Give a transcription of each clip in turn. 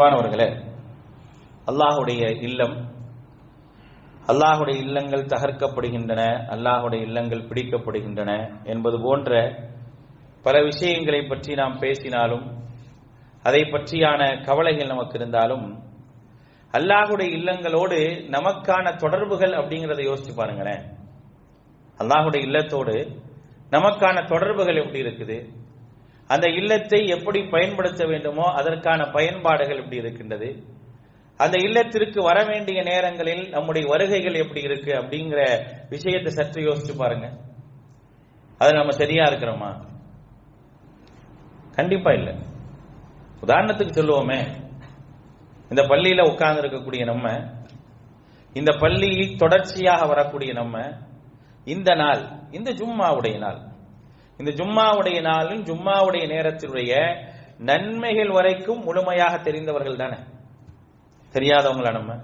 அன்பானவர்களே அல்லாஹுடைய இல்லம் அல்லாஹுடைய இல்லங்கள் தகர்க்கப்படுகின்றன அல்லாஹுடைய இல்லங்கள் பிடிக்கப்படுகின்றன என்பது போன்ற பல விஷயங்களை பற்றி நாம் பேசினாலும் அதை பற்றியான கவலைகள் நமக்கு இருந்தாலும் அல்லாஹுடைய இல்லங்களோடு நமக்கான தொடர்புகள் அப்படிங்கிறத யோசிச்சு பாருங்களேன். அல்லாஹுடைய இல்லத்தோடு நமக்கான தொடர்புகள் எப்படி இருக்குது? அந்த இல்லத்தை எப்படி பயன்படுத்த வேண்டுமோ அதற்கான பயன்பாடுகள் எப்படி இருக்கின்றது. அந்த இல்லத்திற்கு வர வேண்டிய நேரங்களில் நம்முடைய வருகைகள் எப்படி இருக்கு அப்படிங்கிற விஷயத்தை சற்று யோசிச்சு பாருங்க. அது நம்ம சரியா இருக்கிறோமா? கண்டிப்பா இல்ல. உதாரணத்துக்கு சொல்லுவோமே. இந்த பள்ளியில உட்கார்ந்து இருக்கக்கூடிய நம்ம இந்த பள்ளியில் தொடர்ச்சியாக வரக்கூடிய நம்ம இந்த நாள் இந்த ஜும்மாவுடைய நாள் இந்த ஜும்மாவுடைய நாளும் ஜும்மாவுடைய நேரத்தினுடைய நன்மைகள் வரைக்கும் முழுமையாக தெரிந்தவர்கள் தானே? தெரியாதவங்களா நம்ம?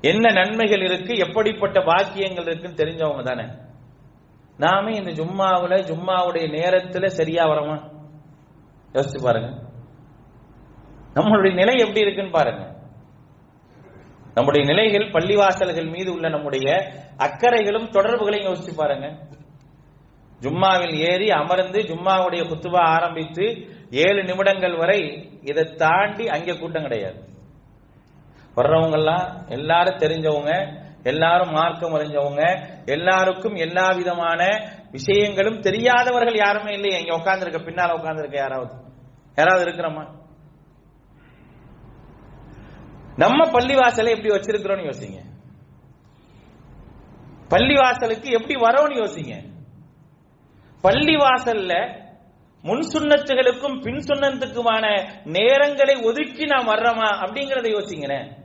என்ன நன்மைகள் இருக்கு எப்படிப்பட்ட வாக்கியங்கள் இருக்குன்னு தெரிஞ்சவங்க தானே? நாமே இந்த ஜும்மாவில் ஜும்மாவுடைய நேரத்துல சரியா வரோமா யோசிச்சு பாருங்க. நம்மளுடைய நிலை எப்படி இருக்குன்னு பாருங்க. நம்முடைய நிலைகள் பள்ளிவாசல்கள் மீது உள்ள நம்முடைய அக்கறைகளும் தொடர்புகளையும் யோசிச்சு பாருங்க. ஜும்மாவில் ஏறி அமர்ந்து ஜும்மாவுடைய குத்துபா ஆரம்பித்து ஏழு நிமிடங்கள் வரை இதை தாண்டி அங்கே கூட்டம் கிடையாது. வர்றவங்கெல்லாம் எல்லாரும் தெரிஞ்சவங்க எல்லாரும் மார்க்கம் அறிஞ்சவங்க எல்லாருக்கும் எல்லா விதமான விஷயங்களும் தெரியாதவர்கள் யாருமே இல்லையே இங்க உட்காந்துருக்க பின்னால உட்காந்துருக்க யாராவது? யாராவது இருக்கிறோமா? நம்ம பள்ளிவாசலை எப்படி வச்சிருக்கிறோம்னு யோசிங்க. பள்ளிவாசலுக்கு எப்படி வரோம்னு யோசிங்க. பள்ளிவாசல்ல முன் சுண்ணத்துகளுக்கும் பின் சுண்ணத்துக்குமான நேரங்களை ஒதுக்கி நாம் வர்றோமா அப்படிங்கறத யோசிங்களேன்.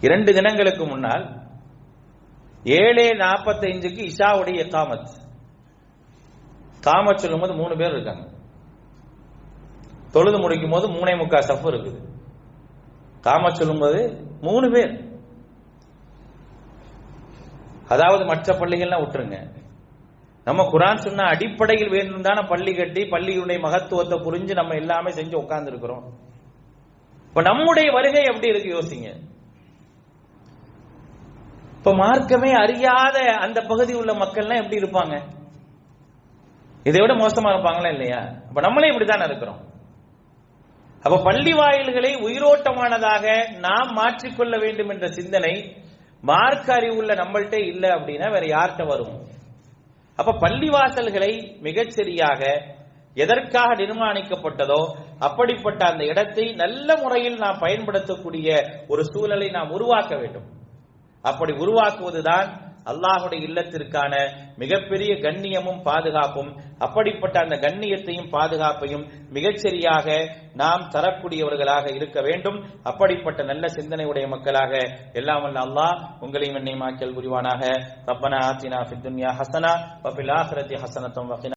இரண்டு தினங்களுக்கு முன்னால் ஏழே நாற்பத்தைஞ்சுக்கு இஷாவுடைய காமத். காமத் சொல்லும் போது மூணு பேர் இருக்காங்க. தொழுது முடிக்கும் போது மூணே முக்கா சஃப் இருக்குது. காமத் சொல்லும் போது மூணு பேர். அதாவது மற்ற பள்ளிகள்லாம் விட்டுருங்க. நம்ம குரான் சொன்ன அடிப்படையில் வேண்டும் தானே பள்ளி கட்டி பள்ளியினுடைய மகத்துவத்தை புரிஞ்சு நம்ம எல்லாமே செஞ்சு உட்கார்ந்து இருக்கிறோம் இப்ப நம்முடைய வருகை எப்படி இருக்கு யோசிங்க. இப்ப மார்க்கமே அறியாத அந்த பகுதி உள்ள மக்கள்லாம் எப்படி இருப்பாங்க? இதை விட மோசமா இருப்பாங்களா இல்லையா? அப்ப நம்மளே இப்படித்தானே இருக்கிறோம். அப்ப பள்ளி வாயில்களை உயிரோட்டமானதாக நாம் மாற்றிக்கொள்ள வேண்டும் என்ற சிந்தனை மார்க்க அறிவுள்ள நம்மள்கிட்ட இல்லை அப்படின்னா வேற யார்கிட்ட வரும்? அப்ப பள்ளிவாசல்களை மிகச்சரியாக எதற்காக நிர்மாணிக்கப்பட்டதோ அப்படிப்பட்ட அந்த இடத்தை நல்ல முறையில் நாம் பயன்படுத்தக்கூடிய ஒரு சூழலை நாம் உருவாக்க வேண்டும். அப்படி உருவாக்குவதுதான் அல்லாஹுடைய இல்லத்திற்கான மிகப்பெரிய கண்ணியமும் பாதுகாப்பும் அப்படிப்பட்ட அந்த கண்ணியத்தையும் பாதுகாப்பையும் மிகச்சரியாக நாம் தரக்கூடியவர்களாக இருக்க வேண்டும். அப்படிப்பட்ட நல்ல சிந்தனையுடைய மக்களாக எல்லாம் வல்ல அல்லாஹ் உங்களையும் என்னையும் ஆக்கியல் புரிவானாக. ரப்பனா ஆத்தினா ஃபித் துன்யா ஹசனா வபில் ஆஹிரத்தி ஹசனத்தம் வகினா